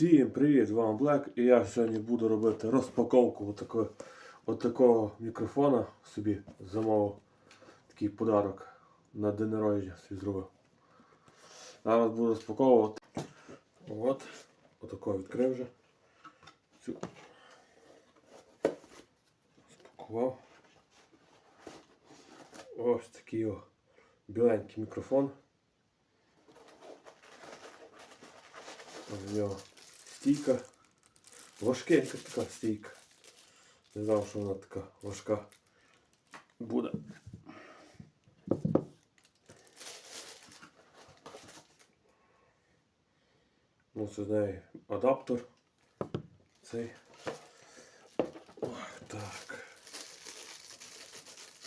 Всім привіт, з вами Блек і я сьогодні буду робити розпаковку отакого, отакого мікрофона собі замовив. Такий подарок на день народження собі зробив. Зараз буду розпаковувати. От, отако відкрив вже. Цю. Спакував. Ось такий о, біленький мікрофон. В нього стійка. Важкенька така стійка. Не знав, що вона така важка буде. Ну, це з неї адаптер. Цей. Ох, так.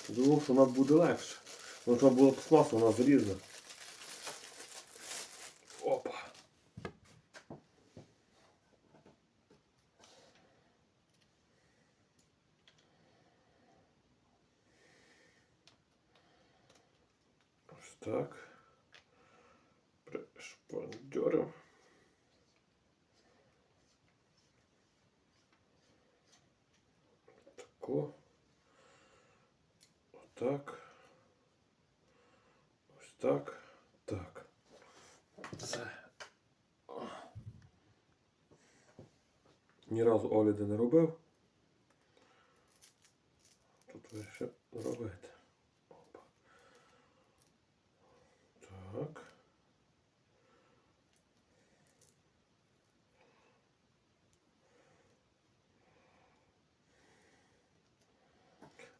Думав, що вона буде легше. Що була пластмаса, вона залізна. Опа. Ось так. Пришпандерим. Тако. Отак. Ось так. Так. Це. Ні разу огляди не робив. Тут вирішив робити. Опа. Так.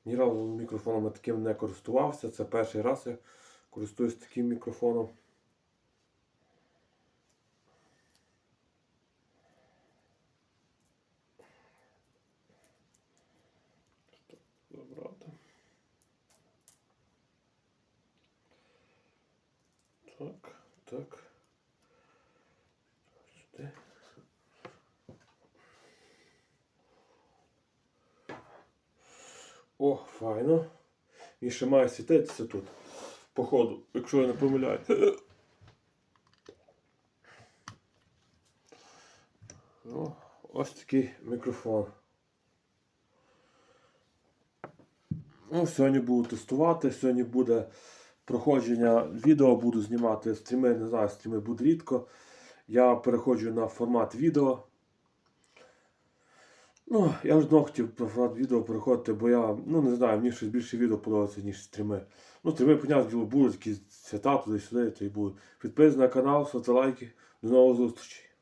Ні разу мікрофоном таким не користувався. Це перший раз я користуюсь таким мікрофоном. Так, так. Сюди. О, файно. Він ще має світитися тут. Походу, якщо я не помиляю. Ну, ось такий мікрофон. Ну, сьогодні буду тестувати, сьогодні буде проходження відео, буду знімати стріми, не знаю, стріми буде рідко. Я переходжу на формат відео. Ну, я вже давно хотів про відео переходити, бо я, ну не знаю, мені щось більше відео подобається, ніж стріми. Ну, стріми, понятно, діло, будуть якісь свята туди-сюди, то й будуть. Підписуйтесь на канал, ставте лайки. До нового зустрічей.